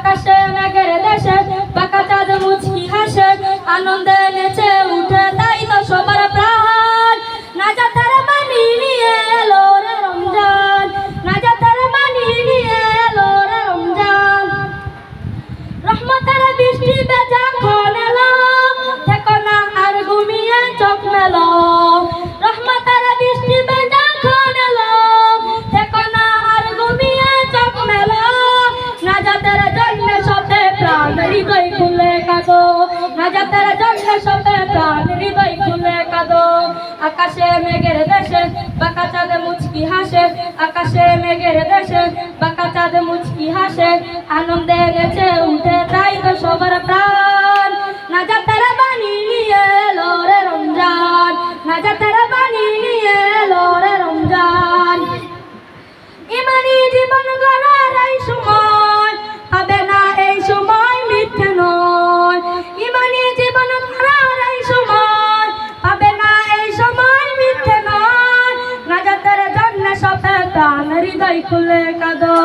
আকাশে মেঘের দেশে পাকা চাঁদ মুচকি হাসে আনন্দে নেচে উঠে প্রাণ হৃদয় খুলে কাঁদো। যাদের জন্য সবে প্রাণ হৃদয় খুলে কাঁদো। আকাশে মেঘের দেশে বাঁকা চাঁদ মুচকি হাসে। আকাশে মেঘের দেশে বাঁকা চাঁদ মুচকি হাসে। আনন্দে নেচে হৃদয় খুলে কাঁদো।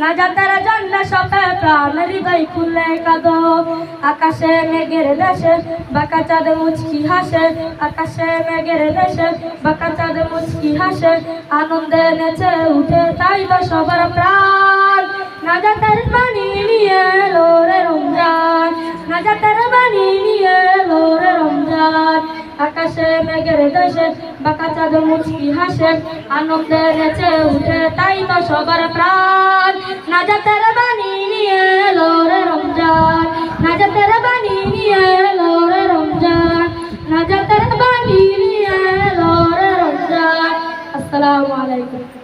না যাতার জন্য সবে প্রাণ, হৃদয় খুলে কাঁদো। আকাশে মেঘের দেশে বাঁকা চাঁদ মুচকি হাসে। আকাশে মেঘের দেশে বাঁকা চাঁদ মুচকি হাসে। আনন্দে নেচে উঠে তাই তো সবার প্রাণ। না যাতার বাণী নিয়ে রে রমজান। না যাতার বাণী নিয়ে এলো রে রমজান হাসে, মেঘের দেশে, বাঁকা চাঁদ মুচকি হাসে। আনন্দের নেচে উঠে, তাই তো সবার প্রাণ। নাজাতের বাণী নিয়ে এলো রে রমজান। নাজাতের বাণী নিয়ে এলো রে রমজান। নাজাতের বাণী নিয়ে এলো রে রমজান। আসসালামু আলাইকুম।